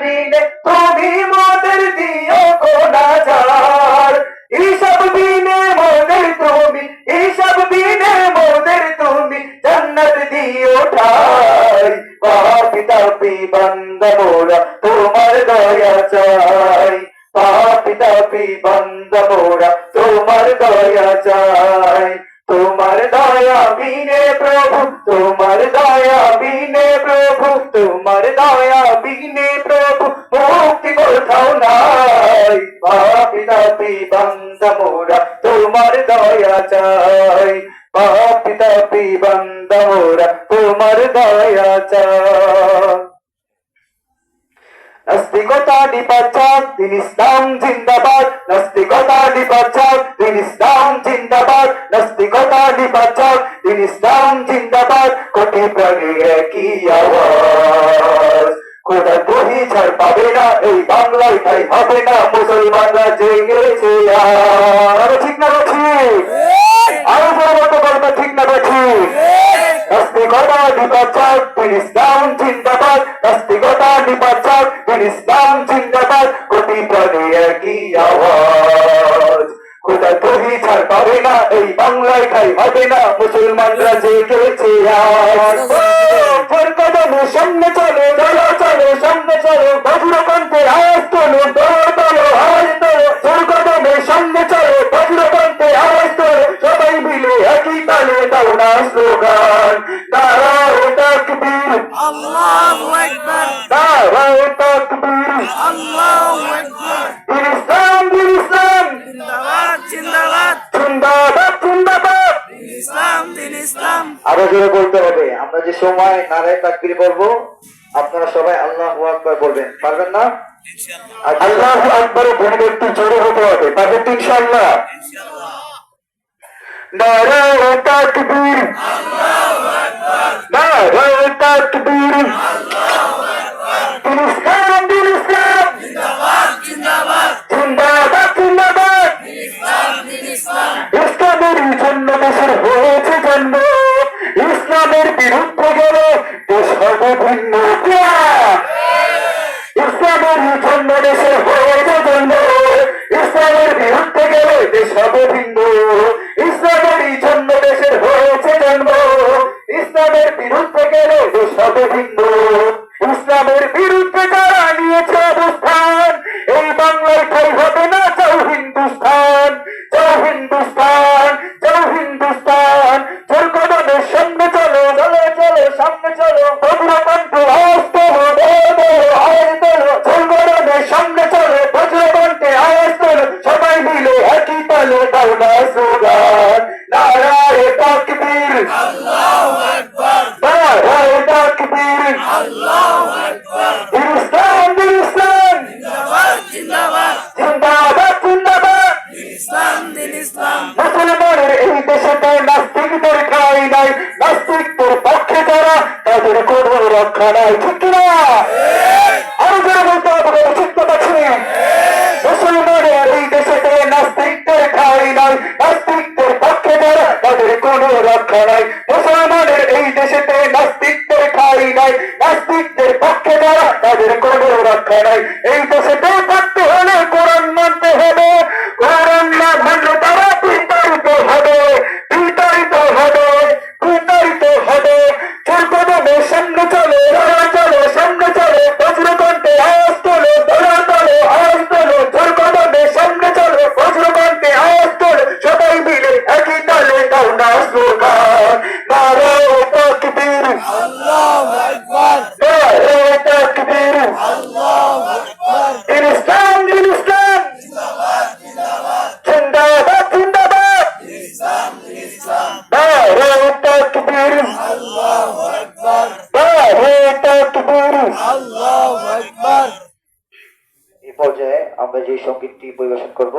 দিনে তুমি মোদের দিও কোনাচার এইসব দিনে মোদের তুমি, এইসব দিনে মোদের তুমি, জান্নাত দিও তোমার দয়া বিনে প্রভু পাপি তাপি বন্দ মোরা তোমার দয়া চাই পাপি তাপি বন্দ মোরা তোমার দয়া চাই নাস্তিকতা নিপাচাক দিন ইসলাম জিন্দাবাদ নাস্তিকতা নিপাচাক দিন ইসলাম জিন্দাবাদ নাস্তিকতা নিপাচাক দিন ইসলাম জিন্দাবাদ কোটি প্রাণী একই আওয়াজ কোথা তুই ছাড় পাবে না, এই তাই মুসলমানরা জেগেছে আর। ঠিক না ঠিক? আরও বড় কথা ঠিক না ঠিক? নাস্তিকতা নিপাচাক দিন ইসলাম জিন্দাবাদ। নাস্তিকতা নিপাচাক দিন ইসলাম জিন্দাবাদ। কোটি প্রাণী একই আওয়াজ। কোথা তুই ছাড় পাবে না, এই বাংলায় খাই হবে না মুসলমানরা জেগেছে আজ আল্লাহু আকবার নারায় তাকবীর আল্লাহু আকবার ইসলাম ইসলাম জিন্দাবাদ জিন্দাবাদ জিন্দাবাদ জিন্দাবাদ ইসলাম দিন ইসলাম আরও জোরে বলতে হবে আমরা যে সময় নারায় তাকবীর বলব আপনারা সবাই আল্লাহ আকবার বলবেন পারবেন না? আল্লাহ আকবরের ধ্বনি একটু জোরে হতে হবে পারবেন ইনশাআল্লাহ। নারায় তাকবীর নারায় তাকবীর দিন ইসলাম দিন ইসলাম জিন্দাবাদ জিন্দাবাদ জিন্দাবাদ জিন্দাবাদ ইসলাম দিন ইসলাম ইসলামের বিরুদ্ধে গেলে দেশ হবে ভিন্ন। ইসলামের জন্য দেশের হয়েছে জন্ম ইসলামের বিরুদ্ধে গেলে দেশ ইসলামের বিরুদ্ধে যারা নিয়েছে অবস্থান, এই বাংলায় ঠাই হবে না? চাও হিন্দুস্তান চাও হিন্দুস্তান চাও হিন্দুস্তান। জোর কদমের সামনে চলো চলো চলো। সামনে চলো তোলো সবাই একই আকবার নারায় তাকবীর আল্লাহু আকবার দিন ইসলাম দিন ইসলাম জিন্দাবাদ জিন্দাবাদ জিন্দাবাদ জিন্দাবাদ ইসলাম দিন ইসলাম মুসলমানের এই দেশেতে নাস্তিকদের ঠাঁই নাই নাস্তিকদের পক্ষে যারা তাদের কোনো রক্ষা নাই, ঠিক না আরও যারা এই দেশেতে নাই, নাস্তিকদের পক্ষে যারা তাদের কোনো রক্ষা নাই। মুসলমানের এই দেশেতে নাস্তিকদের ঠাঁই নাই, নাস্তিকদের কোনো হবে। এই আমরা যে সঙ্গীতটি পরিবেশন করব